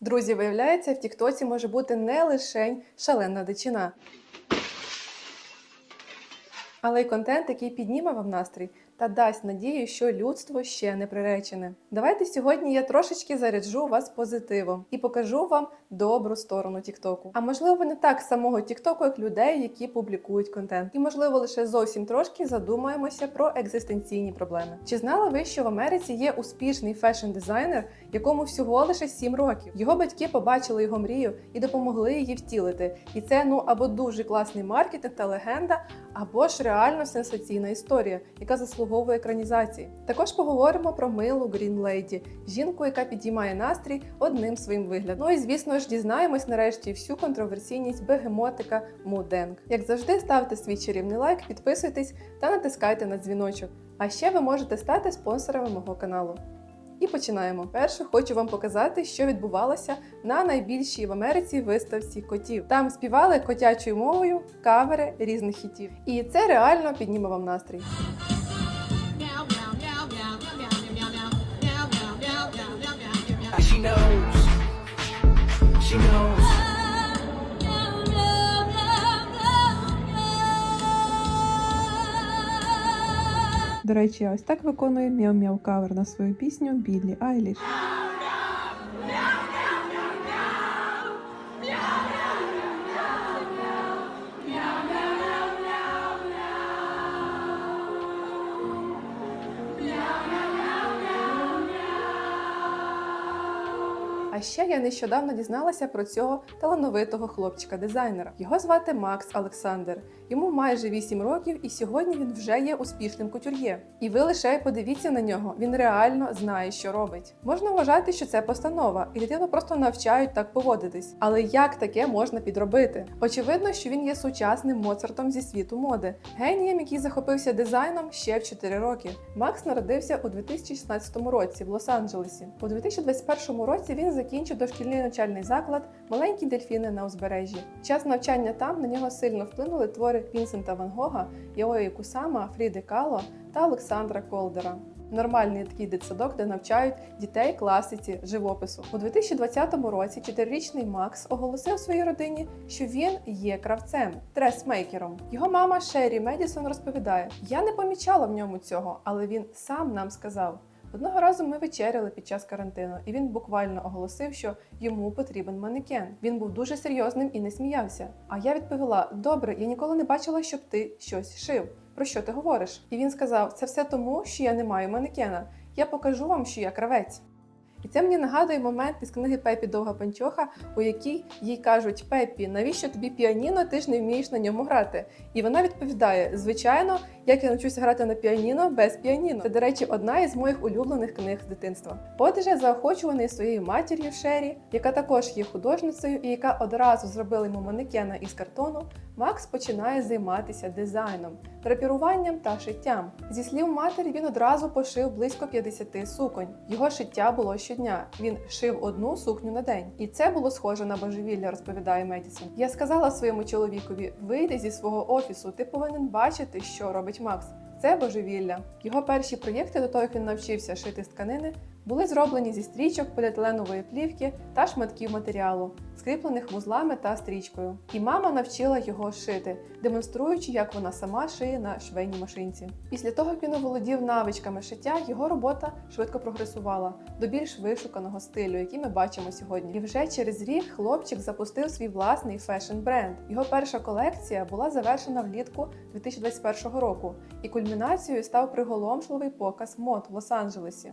Друзі, виявляється, в Тіктоці може бути не лише шалена дичина, але й контент, який підніме вам настрій та дасть надію, що людство ще не приречене. Давайте сьогодні я трошечки заряджу вас позитивом і покажу вам добру сторону Тіктоку. А можливо, не так самого Тіктоку, як людей, які публікують контент. І можливо, лише зовсім трошки задумаємося про екзистенційні проблеми. Чи знали ви, що в Америці є успішний фешн-дизайнер, якому всього лише 7 років? Його батьки побачили його мрію і допомогли її втілити. І це ну або дуже класний маркетинг та легенда, або ж реально сенсаційна історія, яка заслуговує екранізації. Також поговоримо про милу Green Lady, жінку, яка підіймає настрій одним своїм виглядом. Ну і звісно ж дізнаємось нарешті всю контроверсійність бегемотика Муденг. Як завжди, ставте свій чарівний лайк, підписуйтесь та натискайте на дзвіночок. А ще ви можете стати спонсорами мого каналу. І починаємо. Перше хочу вам показати, що відбувалося на найбільшій в Америці виставці котів. Там співали котячою мовою кавери різних хітів. І це реально підніме вам настрій. До речі, ось так виконує мяу-мяу кавер на свою пісню Біллі Айліш. А ще я нещодавно дізналася про цього талановитого хлопчика-дизайнера. Його звати Макс Олександр. Йому майже 8 років, і сьогодні він вже є успішним кутюр'є. І ви лише подивіться на нього. Він реально знає, що робить. Можна вважати, що це постанова, і дитину просто навчають так поводитись. Але як таке можна підробити? Очевидно, що він є сучасним Моцартом зі світу моди, генієм, який захопився дизайном ще в 4 роки. Макс народився у 2016 році в Лос-Анджелесі. У 2021 році він закінчив дошкільний навчальний заклад Маленькі дельфіни на узбережжі. Час навчання там на нього сильно вплинули твори Вінсента Ван Гога, Яої Кусама, Фріди Кало та Олександра Колдера. Нормальний такий дитсадок, де навчають дітей класиці живопису. У 2020 році чотирирічний Макс оголосив своїй родині, що він є кравцем, дресмейкером. Його мама Шері Медісон розповідає: Я не помічала в ньому цього, але він сам нам сказав. Одного разу ми вечеряли під час карантину, і він буквально оголосив, що йому потрібен манекен. Він був дуже серйозним і не сміявся. А я відповіла: Добре, я ніколи не бачила, щоб ти щось шив. Про що ти говориш? І він сказав: Це все тому, що я не маю манекена. Я покажу вам, що я кравець. І це мені нагадує момент із книги Пепі Довга Панчоха, у якій їй кажуть: Пепі, навіщо тобі піаніно? Ти ж не вмієш на ньому грати. І вона відповідає: Звичайно, як я навчуся грати на піаніно без піаніно. Це, до речі, одна із моїх улюблених книг з дитинства. Отже, заохочуваний своєю матір'ю Шері, яка також є художницею і яка одразу зробила йому манекена із картону. Макс починає займатися дизайном, драпіруванням та шиттям. Зі слів матері, він одразу пошив близько 50 суконь. Його шиття було щодня. Він шив одну сукню на день. І це було схоже на божевілля, розповідає Медісон. Я сказала своєму чоловікові: вийди зі свого офісу, ти повинен бачити, що робить Макс. Це божевілля. Його перші проєкти до того, як він навчився шити з тканини, були зроблені зі стрічок, поліетиленової плівки та шматків матеріалу, скріплених вузлами та стрічкою. І мама навчила його шити, демонструючи, як вона сама шиє на швейній машинці. Після того, як він оволодів навичками шиття, його робота швидко прогресувала до більш вишуканого стилю, який ми бачимо сьогодні. І вже через рік хлопчик запустив свій власний фешн-бренд. Його перша колекція була завершена влітку 2021 року, і кульмінацією став приголомшливий показ мод в Лос-Анджелесі.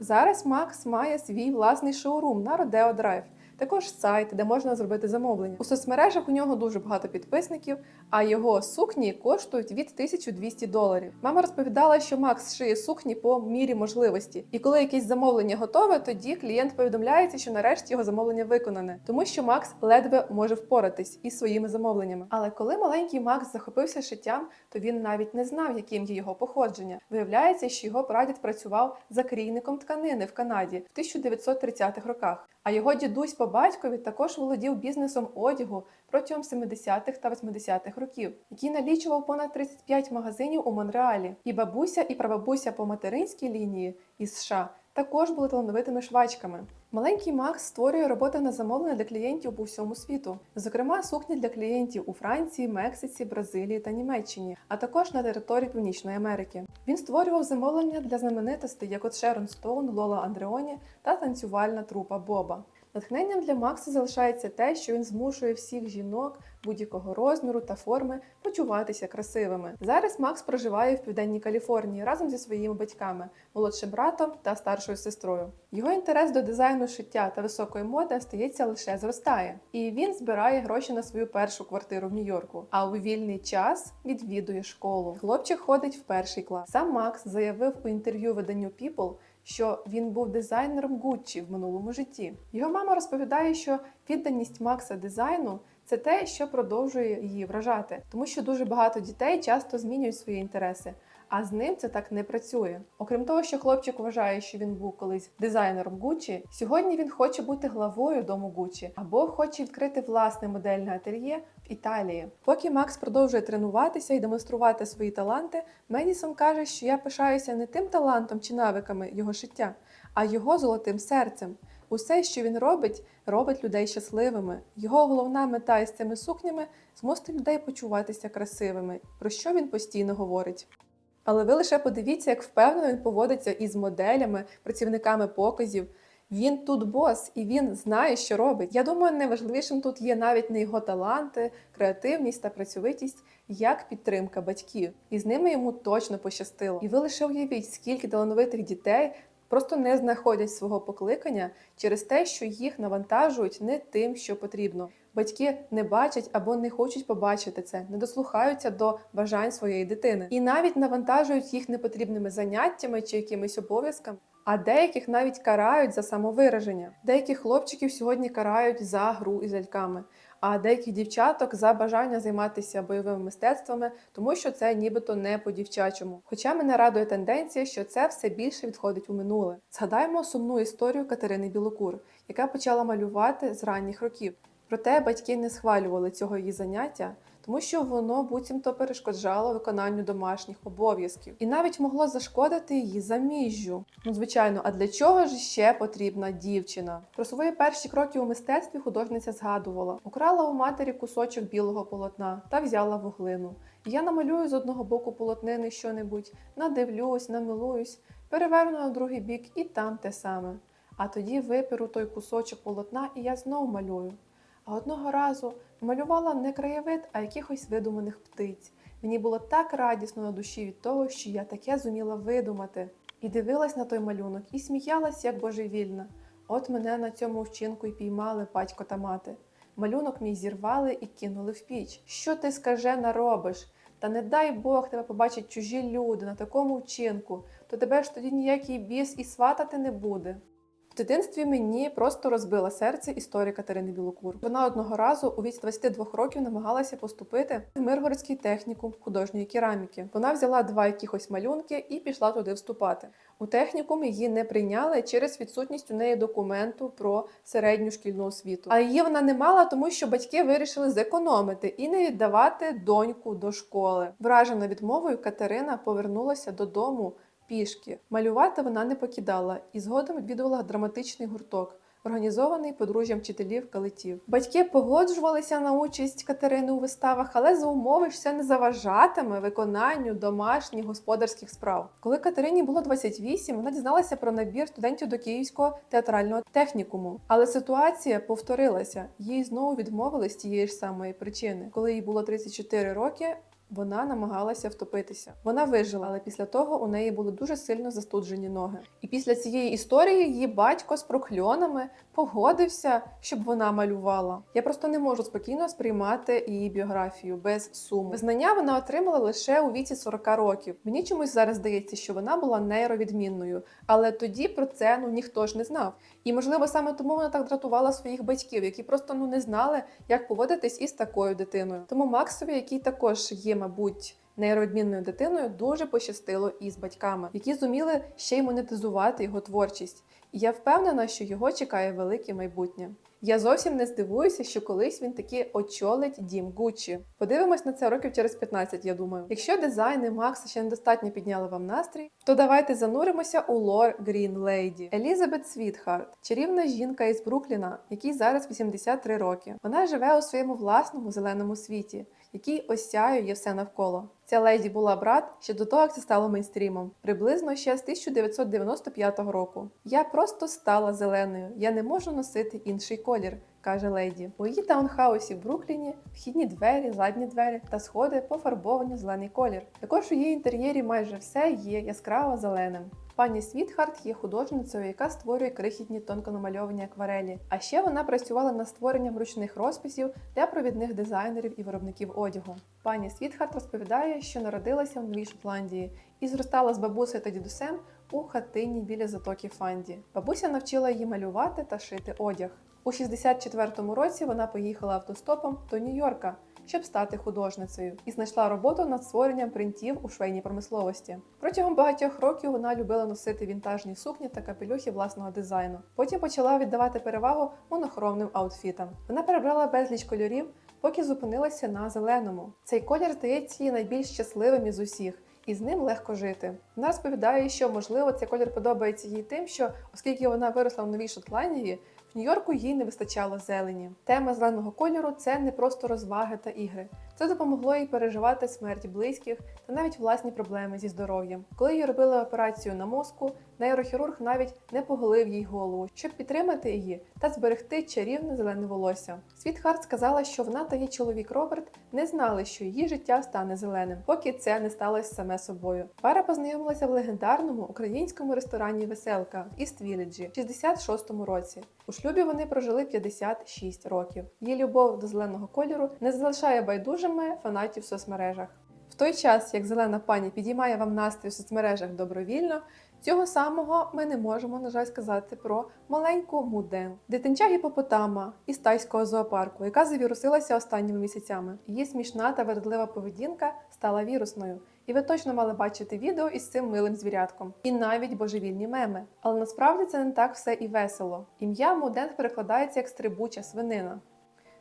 Зараз Макс має свій власний шоурум на Rodeo Drive, також сайт, де можна зробити замовлення. У соцмережах у нього дуже багато підписників, а його сукні коштують від 1200 доларів. Мама розповідала, що Макс шиє сукні по мірі можливості, і коли якесь замовлення готове, тоді клієнт повідомляється, що нарешті його замовлення виконане, тому що Макс ледве може впоратись із своїми замовленнями. Але коли маленький Макс захопився шиттям, то він навіть не знав, яким є його походження. Виявляється, що його прадід працював закрійником тканини в Канаді в 1930-х роках. А його дідусь по батькові також володів бізнесом одягу протягом 70-х та 80-х років, який налічував понад 35 магазинів у Монреалі. І бабуся, і прабабуся по материнській лінії із США також були талановитими швачками. Маленький Макс створює роботи на замовлення для клієнтів по всьому світу, зокрема сукні для клієнтів у Франції, Мексиці, Бразилії та Німеччині, а також на території Північної Америки. Він створював замовлення для знаменитостей, як от Шерон Стоун, Лола Андреоні та танцювальна трупа Боба. Натхненням для Макса залишається те, що він змушує всіх жінок будь-якого розміру та форми почуватися красивими. Зараз Макс проживає в південній Каліфорнії разом зі своїми батьками, молодшим братом та старшою сестрою. Його інтерес до дизайну шиття та високої моди стається лише зростає, і він збирає гроші на свою першу квартиру в Нью-Йорку. А у вільний час відвідує школу. Хлопчик ходить в перший клас. Сам Макс заявив у інтерв'ю виданню People, що він був дизайнером Гуччі в минулому житті. Його мама розповідає, що відданість Макса дизайну це те, що продовжує її вражати, тому що дуже багато дітей часто змінюють свої інтереси. А з ним це так не працює. Окрім того, що хлопчик вважає, що він був колись дизайнером Гуччі, сьогодні він хоче бути главою дому Гуччі або хоче відкрити власне модельне ательє в Італії. Поки Макс продовжує тренуватися і демонструвати свої таланти, Медісон каже, що я пишаюся не тим талантом чи навиками його шиття, а його золотим серцем. Усе, що він робить, робить людей щасливими. Його головна мета із цими сукнями змусити людей почуватися красивими, про що він постійно говорить. Але ви лише подивіться, як впевнено він поводиться із моделями, працівниками показів. Він тут бос, і він знає, що робить. Я думаю, найважливішим тут є навіть не його таланти, креативність та працьовитість, як підтримка батьків. І з ними йому точно пощастило. І ви лише уявіть, скільки талановитих дітей просто не знаходять свого покликання через те, що їх навантажують не тим, що потрібно. Батьки не бачать або не хочуть побачити це, не дослухаються до бажань своєї дитини і навіть навантажують їх непотрібними заняттями чи якимись обов'язками. А деяких навіть карають за самовираження. Деяких хлопчиків сьогодні карають за гру із ляльками, а деяких дівчаток за бажання займатися бойовими мистецтвами, тому що це нібито не по-дівчачому. Хоча мене радує тенденція, що це все більше відходить у минуле. Згадаємо сумну історію Катерини Білокур, яка почала малювати з ранніх років. Проте батьки не схвалювали цього її заняття, тому що воно буцімто перешкоджало виконанню домашніх обов'язків і навіть могло зашкодити її заміжжю. Ну, звичайно, а для чого ж ще потрібна дівчина? Про свої перші кроки у мистецтві художниця згадувала: украла у матері кусочок білого полотна та взяла вуглину. Я намалюю з одного боку полотнини щонебудь, надивлюсь, намилуюсь, переверну на другий бік і там те саме. А тоді виперу той кусочок полотна, і я знов малюю. А одного разу малювала не краєвид, а якихось видуманих птиць. Мені було так радісно на душі від того, що я таке зуміла видумати. І дивилась на той малюнок, і сміялась, як божевільна. От мене на цьому вчинку й піймали батько та мати. Малюнок мій зірвали і кинули в піч. Що ти скажена робиш? Та не дай Бог тебе побачать чужі люди на такому вчинку, то тебе ж тоді ніякий біс і сватати не буде. Дитинстві мені просто розбила серце історія Катерини Білокур. Вона одного разу у віці 22 років намагалася поступити в Миргородський технікум художньої кераміки. Вона взяла два якихось малюнки і пішла туди вступати. У технікум її не прийняли через відсутність у неї документу про середню шкільну освіту. А її вона не мала, тому що батьки вирішили зекономити і не віддавати доньку до школи. Вражена відмовою, Катерина повернулася додому пішки. Малювати вона не покидала і згодом відвідувала драматичний гурток. Організований подружжям вчителів калитів. Батьки погоджувалися на участь Катерини у виставах, але за умови це не заважатиме виконанню домашніх господарських справ. Коли Катерині було 28, вона дізналася про набір студентів до Київського театрального технікуму. Але ситуація повторилася. Їй знову відмовили з тієї ж самої причини. Коли їй було 34 роки, вона намагалася втопитися. Вона вижила, але після того у неї були дуже сильно застуджені ноги. І після цієї історії її батько з прокльонами погодився, щоб вона малювала. Я просто не можу спокійно сприймати її біографію без суму. Визнання вона отримала лише у віці 40 років. Мені чомусь зараз здається, що вона була нейровідмінною, але тоді про це ну ніхто ж не знав. І можливо саме тому вона так дратувала своїх батьків, які просто ну не знали, як поводитись із такою дитиною. Тому Максові, який також є, мабуть. Нейровідмінною дитиною дуже пощастило із батьками, які зуміли ще й монетизувати його творчість. І я впевнена, що його чекає велике майбутнє. Я зовсім не здивуюся, що колись він таки очолить дім Гуччі. Подивимось на це років через 15, я думаю. Якщо дизайни Макса ще недостатньо підняли вам настрій, то давайте зануримося у лор Green Lady. Елізабет Світхарт, чарівна жінка із Брукліна, якій зараз 83 роки. Вона живе у своєму власному зеленому світі, який осяює все навколо. Ця леді була брат ще до того, як це стало мейнстрімом, приблизно ще з 1995 року. Я просто стала зеленою. Я не можу носити інший колір, каже леді. У її таунхаусі в Брукліні вхідні двері, задні двері та сходи пофарбовані в зелений колір. Також у її інтер'єрі майже все є яскраво зеленим. Пані Світхарт є художницею, яка створює крихітні тонко намальовані акварелі. А ще вона працювала над створенням ручних розписів для провідних дизайнерів і виробників одягу. Пані Світхарт розповідає, що народилася в Новій Шотландії і зростала з бабусею та дідусем у хатині біля затоки Фанді. Бабуся навчила її малювати та шити одяг. У 64-му році вона поїхала автостопом до Нью-Йорка, щоб стати художницею, і знайшла роботу над створенням принтів у швейній промисловості. Протягом багатьох років вона любила носити вінтажні сукні та капелюхи власного дизайну. Потім почала віддавати перевагу монохромним аутфітам. Вона перебрала безліч кольорів, поки зупинилася на зеленому. Цей колір здається їй найбільш щасливим із усіх. І з ним легко жити. Вона розповідає, що можливо цей колір подобається їй тим, що оскільки вона виросла в Новій Шотландії, в Нью-Йорку їй не вистачало зелені. Тема зеленого кольору це не просто розваги та ігри. Це допомогло їй переживати смерть близьких та навіть власні проблеми зі здоров'ям. Коли їй робили операцію на мозку, нейрохірург навіть не поголив їй голову, щоб підтримати її та зберегти чарівне зелене волосся. Світхарт сказала, що вона та її чоловік Роберт не знали, що її життя стане зеленим, поки це не сталося саме собою. Пара познайомилася в легендарному українському ресторані Веселка в Іст-Віледжі в 66-му році. У шлюбі вони прожили 56 років. Її любов до зеленого кольору не залишає байдужими фанатів в соцмережах. В той час, як зелена пані підіймає вам настрій в соцмережах добровільно, цього самого ми не можемо, на жаль, сказати про маленьку Муден, дитинча гіпопотама із тайського зоопарку, яка завірусилася останніми місяцями. Її смішна та вередлива поведінка стала вірусною. І ви точно мали бачити відео із цим милим звірятком, і навіть божевільні меми. Але насправді це не так все і весело. Ім'я Муден перекладається як стрибуча свинина.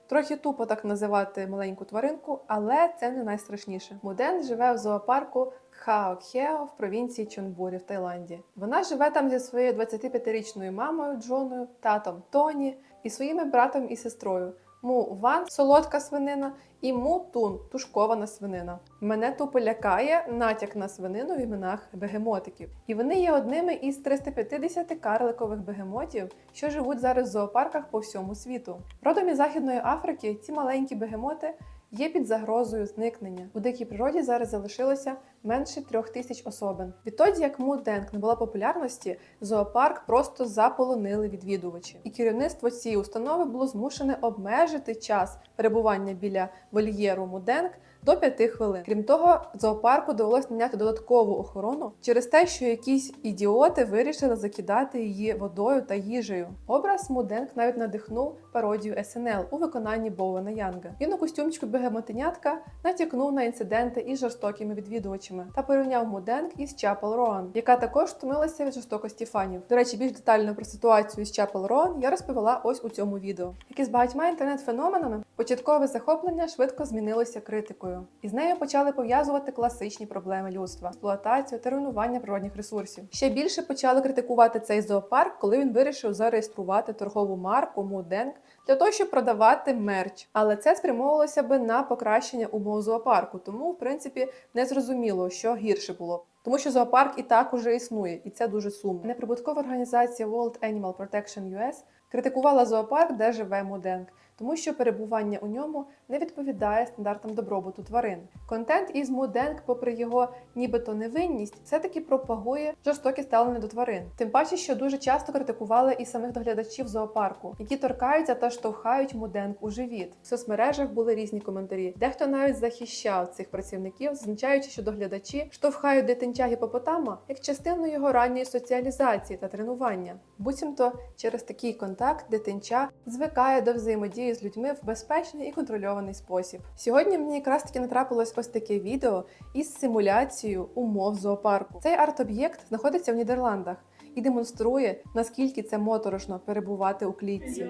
Трохи тупо так називати маленьку тваринку, але це не найстрашніше. Муден живе в зоопарку Кхаокхео в провінції Чонбурі в Таїланді. Вона живе там зі своєю 25-річною мамою Джоною, татом Тоні і своїми братом і сестрою. Му Ван солодка свинина і Му Тун тушкована свинина. Мене тупо лякає натяк на свинину в іменах бегемотиків. І вони є одними із 350 карликових бегемотів, що живуть зараз в зоопарках по всьому світу. Родом із Західної Африки ці маленькі бегемоти є під загрозою зникнення. У дикій природі зараз залишилося менше трьох тисяч особин. Відтоді, як Муденк не була популярності, зоопарк просто заполонили відвідувачі, і керівництво цієї установи було змушене обмежити час перебування біля вольєру Муденг до 5 хвилин. Крім того, зоопарку довелось наняти додаткову охорону через те, що якісь ідіоти вирішили закидати її водою та їжею. Образ Муденг навіть надихнув пародію СНЛ у виконанні Боуена Янга. Він у костюмчику бегемотинятка натякнув на інциденти із жорстокими відвідувачами та порівняв Муденг із Чапел Роан, яка також втомилася від жорстокості фанів. До речі, більш детально про ситуацію з Чапел Роан я розповіла ось у цьому відео. Як і з багатьма інтернет-феноменами, початкове захоплення швидко змінилося критикою, і з нею почали пов'язувати класичні проблеми людства, експлуатацію та руйнування природних ресурсів. Ще більше почали критикувати цей зоопарк, коли він вирішив зареєструвати торгову марку Муденг для того, щоб продавати мерч. Але це спрямовувалося би на покращення умов зоопарку, тому в принципі не зрозуміло, що гірше було. Тому що зоопарк і так уже існує, і це дуже сумно. Неприбуткова організація World Animal Protection US критикувала зоопарк, де живе Муденг, тому що перебування у ньому не відповідає стандартам добробуту тварин. Контент із Муденг, попри його нібито невинність, все-таки пропагує жорстоке ставлення до тварин. Тим паче, що дуже часто критикували і самих доглядачів зоопарку, які торкаються та штовхають Муденг у живіт. В соцмережах були різні коментарі. Дехто навіть захищав цих працівників, зазначаючи, що доглядачі штовхають дитинча гіпопотама як частину його ранньої соціалізації та тренування. Буцімто через такий контакт дитинча звикає до взаємодії з людьми в безпечний і контрольований спосіб. Сьогодні мені якраз таки натрапилось ось таке відео із симуляцією умов зоопарку. Цей арт-об'єкт знаходиться в Нідерландах і демонструє, наскільки це моторошно перебувати у клітці.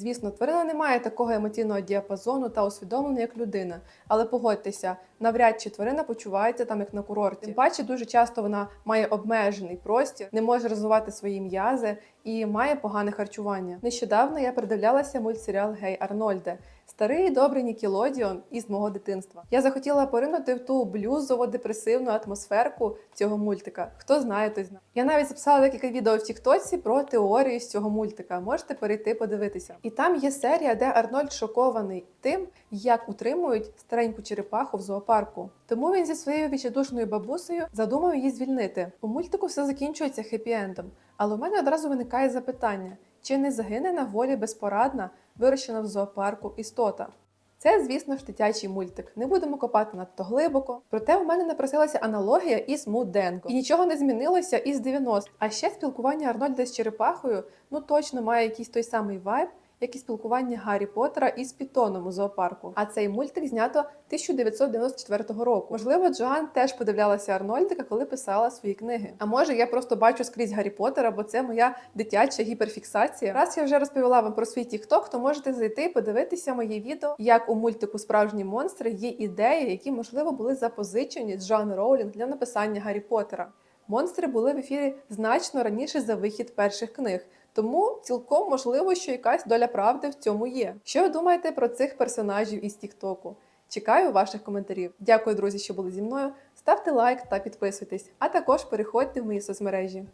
Звісно, тварина не має такого емоційного діапазону та усвідомлення, як людина. Але погодьтеся, навряд чи тварина почувається там як на курорті. Тим паче, дуже часто вона має обмежений простір, не може розвивати свої м'язи і має погане харчування. Нещодавно я передивлялася мультсеріал Гей Арнольде. Старий добрий Нікелодіон із мого дитинства. Я захотіла поринути в ту блюзово депресивну атмосферку цього мультика. Хто знає, той знає. Я навіть записала декілька відео в Тіктоці про теорію з цього мультика. Можете перейти подивитися. І там є серія, де Арнольд шокований тим, як утримують стареньку черепаху в зоопарку. Тому він зі своєю відчайдушною бабусею задумав її звільнити. У мультику все закінчується хеппі-ендом. Але у мене одразу виникає запитання: чи не загине на волі безпорадна, вирощена в зоопарку істота? Це, звісно ж, дитячий мультик. Не будемо копати надто глибоко. Проте у мене напросилася аналогія із Муденко. І нічого не змінилося із 90 А ще спілкування Арнольда з черепахою ну точно має якийсь той самий вайб, як і спілкування Гаррі Поттера із Пітоном у зоопарку. А цей мультик знято 1994 року. Можливо, Джоан теж подивлялася Арнольдика, коли писала свої книги. А може, я просто бачу скрізь Гаррі Поттера, бо це моя дитяча гіперфіксація. Раз я вже розповіла вам про свій TikTok, то можете зайти і подивитися моє відео, як у мультику Справжні монстри є ідеї, які можливо були запозичені з Джоан Роулінг для написання Гаррі Поттера. Монстри були в ефірі значно раніше за вихід перших книг. Тому цілком можливо, що якась доля правди в цьому є. Що ви думаєте про цих персонажів із Тіктоку? Чекаю ваших коментарів. Дякую, друзі, що були зі мною. Ставте лайк та підписуйтесь, а також переходьте в мої соцмережі.